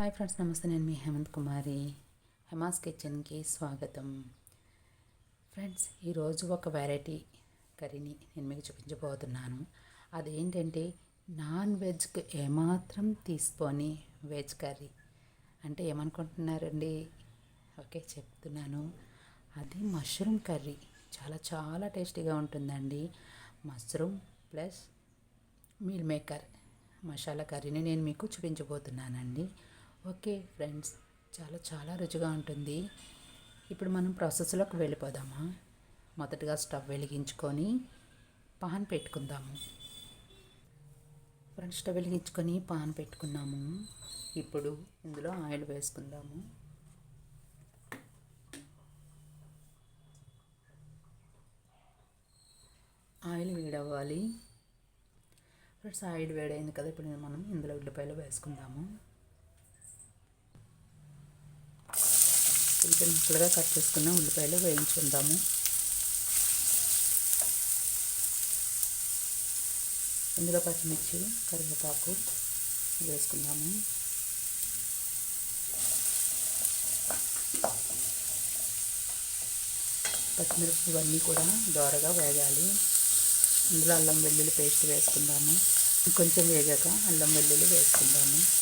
Hi friends నమస్తే నేను మీ హేమంత్ కుమారి. హెమాస్ కిచెన్కి స్వాగతం. ఫ్రెండ్స్ ఈరోజు ఒక వెరైటీ కర్రీని నేను మీకు చూపించబోతున్నాను. అదేంటంటే నాన్ వెజ్కి ఏమాత్రం తీసుకొని వెజ్ కర్రీ. అంటే ఏమనుకుంటున్నారండి? ఓకే చెప్తున్నాను. అది మష్రూమ్ కర్రీ. చాలా చాలా టేస్టీగా ఉంటుందండి. Mushroom plus meal maker masala కర్రీని నేను మీకు చూపించబోతున్నానండి. ఓకే ఫ్రెండ్స్ చాలా చాలా రుచిగా ఉంటుంది. ఇప్పుడు మనం ప్రాసెస్లోకి వెళ్ళిపోదామా? మొదటగా స్టవ్ వెలిగించుకొని పాన్ పెట్టుకుందాము. ఫ్రెండ్స్ స్టవ్ వెలిగించుకొని పాన్ పెట్టుకున్నాము. ఇప్పుడు ఇందులో ఆయిల్ వేసుకుందాము. ఆయిల్ వేడవ్వాలి. ఫ్రెండ్స్ ఆయిల్ వేడైంది కదా ఇప్పుడు మనం ఇందులో ఉల్లిపాయలు వేసుకుందాము. కొంచెం ముక్కలుగా కట్ చేసుకున్న ఉల్లిపాయలు వేయించుకుందాము. ఇందులో పచ్చిమిర్చి కరివేపాకు వేసుకుందాము. పచ్చిమిరపకాయలు ఇవన్నీ కూడా దోరగా వేగాలి. ఇందులో అల్లం వెల్లుల్లి పేస్ట్ వేసుకుందాము. కొంచెం వేగాక అల్లం వెల్లుల్లి వేసుకుందాము.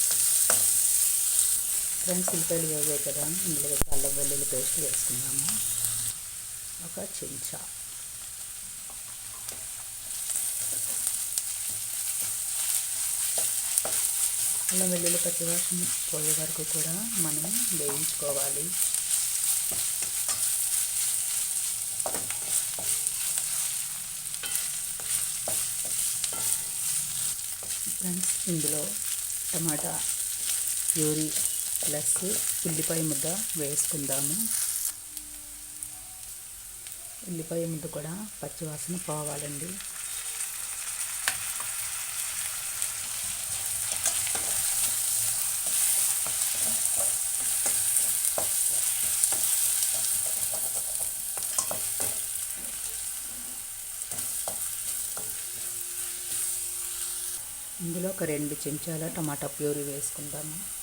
ఫ్రెండ్స్ ఉల్లిపాయలు వేగాయి కదా. ఇందులో అల్లం వెల్లుల్లి పేస్ట్ వేసుకుందాము. ఒక చెంచా. అల్లం వెల్లుల్లి పచ్చివాసన పోయే వరకు కూడా మనం వేయించుకోవాలి. ఫ్రెండ్స్ ఇందులో టమాటా ప్యూరీ ప్లస్ ఉల్లిపాయ ముద్ద వేసుకుందాము. ఉల్లిపాయ ముద్ద కూడా పచ్చివాసన పోవాలండి. ఇందులో ఒక రెండు చెంచాల టమాటా ప్యూరీ వేసుకుందాము.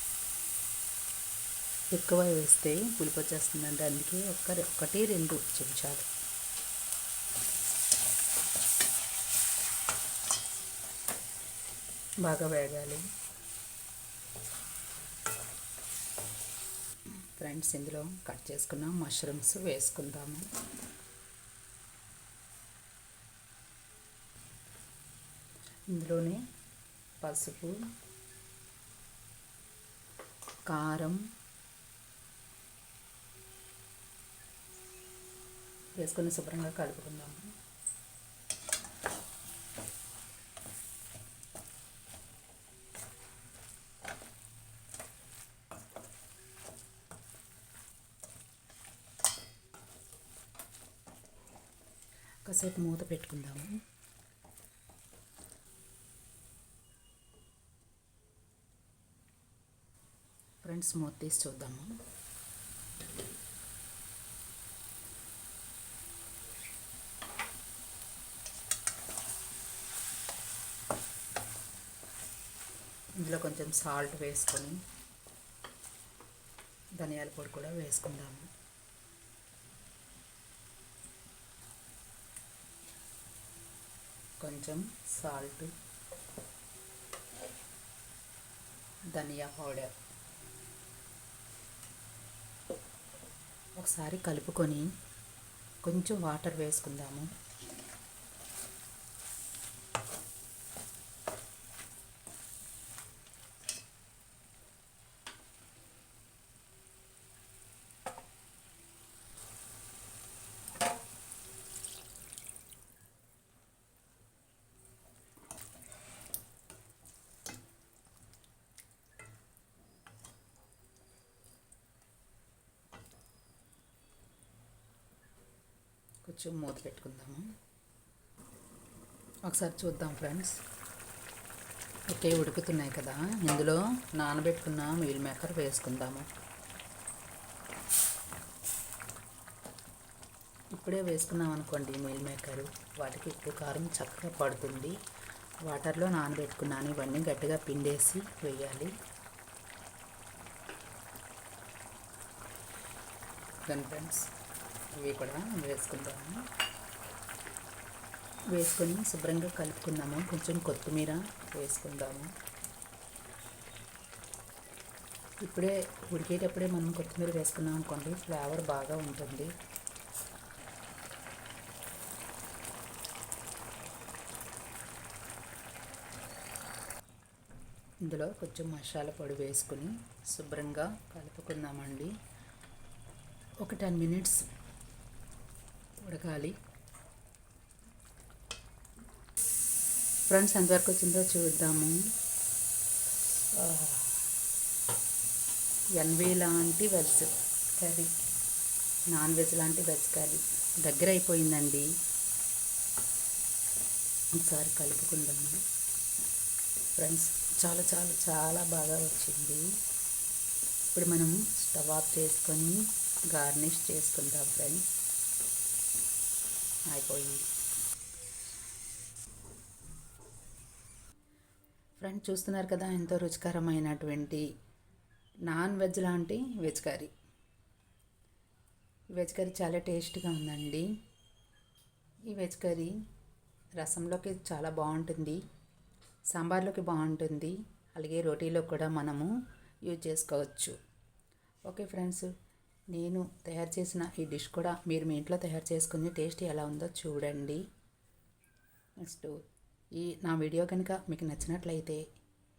ఎక్కువ వేస్తే పులిపు వచ్చేస్తుందండి అందుకే ఒక్క ఒకటి రెండు చెంచాలు బాగా వేగాలి. ఫ్రెండ్స్ ఇందులో కట్ చేసుకున్న మష్రూమ్స్ వేసుకుందాము. ఇందులోనే పసుపు కారం వేసుకొని శుభ్రంగా కలుపుకుందాము కాసేపు మూత పెట్టుకుందాము. ఫ్రెండ్స్ మూత తీసి చూద్దాము. ఇందులో కొంచెం సాల్ట్ వేసుకొని ధనియాల పొడి కూడా వేసుకుందాము. కొంచెం సాల్ట్ ధనియా పౌడర్ ఒకసారి కలుపుకొని కొంచెం వాటర్ వేసుకుందాము. కొంచెం మూత పెట్టుకుందాము. ఒకసారి చూద్దాం ఫ్రెండ్స్. ఓకే ఉడుకుతున్నాయి కదా. ఇందులో నానబెట్టుకున్న మీల్ మేకర్ వేసుకుందాము. ఇప్పుడే వేసుకున్నాం అనుకోండి మీల్ మేకర్. వాటికి ఉప్పు కారం చక్కగా పడుతుంది. వాటర్లో నానబెట్టుకున్నాను. ఇవన్నీ గట్టిగా పిండేసి వేయాలి. దాని ఫ్రెండ్స్ ఇవి కూడా వేసుకుందాము. వేసుకొని శుభ్రంగా కలుపుకుందాము. కొంచెం కొత్తిమీర వేసుకుందాము. ఇప్పుడే ఉడికేటప్పుడే మనం కొత్తిమీర వేసుకున్నాం అనుకోండి ఫ్లేవర్ బాగా ఉంటుంది. ఇందులో కొంచెం మసాలా పొడి వేసుకుని శుభ్రంగా కలుపుకుందామండి. ఒక టెన్ మినిట్స్ ఉడకాలి. ఫ్రెండ్స్ ఎంతవరకు వచ్చిందో చూద్దాము. ఎన్వి లాంటి వెజ్ కర్రీ నాన్ వెజ్ లాంటి వెజ్ కర్రీ. దగ్గర అయిపోయిందండి. ఒకసారి కలుపుకుందాము. ఫ్రెండ్స్ చాలా చాలా చాలా బాగా వచ్చింది. ఇప్పుడు మనం స్టవ్ ఆఫ్ చేసుకొని గార్నిష్ చేసుకుందాం ఫ్రెండ్స్. అయిపోయి ఫ్రెండ్స్ చూస్తున్నారు కదా ఎంతో రుచికరమైనటువంటి నాన్ వెజ్ లాంటి వెజ్ కర్రీ. వెజ్ కర్రీ చాలా టేస్ట్గా ఉందండి. ఈ వెజ్ కర్రీ రసంలోకి చాలా బాగుంటుంది సాంబార్లోకి బాగుంటుంది అలాగే రోటీలో కూడా మనము యూజ్ చేసుకోవచ్చు. ఓకే ఫ్రెండ్స్ నేను తయారు చేసిన ఈ డిష్ కూడా మీరు మీ ఇంట్లో తయారు చేసుకుని టేస్ట్ ఎలా ఉందో చూడండి. నెక్స్ట్ ఈ నా వీడియో కనుక మీకు నచ్చినట్లయితే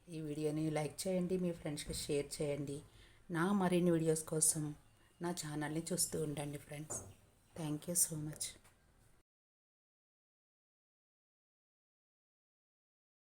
ఈ వీడియోని లైక్ చేయండి మీ ఫ్రెండ్స్కి షేర్ చేయండి. నా మరిన్ని వీడియోస్ కోసం నా ఛానల్ని చూస్తూ ఉండండి friends. Thank you so much.